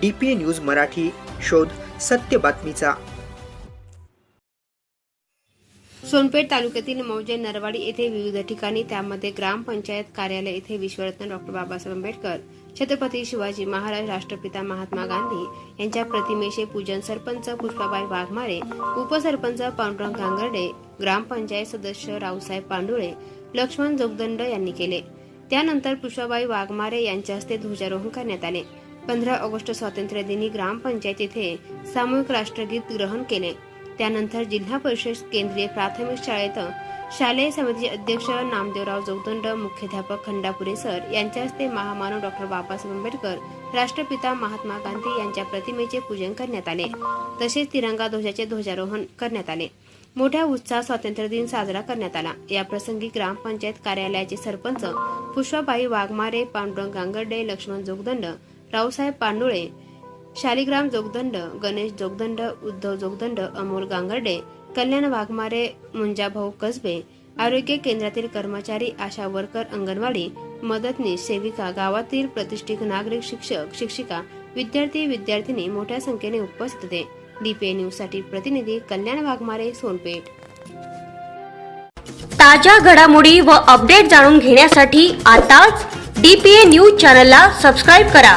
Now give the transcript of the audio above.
D P news Marathi शोध सत्य बातमीचा. सोनपेठ तालुक्यातील मौजे नरवाडी येथे विविध ठिकाणी त्यामध्ये ग्रामपंचायत कार्यालय येथे विश्वरत्न डॉक्टर बाबासाहेब आंबेडकर छत्रपती शिवाजी महाराज राष्ट्रपिता महात्मा गांधी यांच्या प्रतिमेचे पूजन सरपंच पुष्पाबाई वाघमारे उपसरपंच पांडुरंग गांगर्डे ग्रामपंचायत सदस्य रावसाहेब पांडुळे लक्ष्मण जोगदंड यांनी केले. त्यानंतर पुष्पाबाई वाघमारे यांच्या हस्ते ध्वजारोहण करण्यात आले. पंधरा ऑगस्ट स्वातंत्र्य दिनी ग्रामपंचायत येथे सामूहिक राष्ट्रगीत ग्रहण केले. त्यानंतर जिल्हा परिषद केंद्रीय प्राथमिक शाळेत शालेय समितीचे अध्यक्ष नामदेवराव जोगदंड मुख्याध्यापक खंडापुरे सर यांच्या हस्ते महामानव डॉक्टर बाबासाहेब आंबेडकर राष्ट्रपिता महात्मा गांधी यांच्या प्रतिमेचे पूजन करण्यात आले. तसेच तिरंगा ध्वजाचे ध्वजारोहण करण्यात आले. मोठ्या उत्साहात स्वातंत्र्य दिन साजरा करण्यात आला. या प्रसंगी ग्रामपंचायत कार्यालयाचे सरपंच पुष्पाबाई वाघमारे पांडुरंग गांगर्डे लक्ष्मण जोगदंड रावसाहेब पांडुळे शालिग्राम जोगदंड गणेश जोगदंड उद्धव जोगदंड अमोल गांगर्डे कल्याण वाघमारे मुंजाभाऊ कसबे आरोग्य केंद्रातील कर्मचारी आशा वर्कर अंगणवाडी मदतनीस सेविका गावातील प्रतिष्ठित नागरिक शिक्षक शिक्षिका विद्यार्थी विद्यार्थिनी मोठ्या संख्येने उपस्थित होते. डीपीए न्यूजसाठी प्रतिनिधी कल्याण वाघमारे सोनपेठ. ताज्या घडामोडी व अपडेट जाणून घेण्यासाठी आताच डी पी ए न्यूज चॅनलला सबस्क्राईब करा.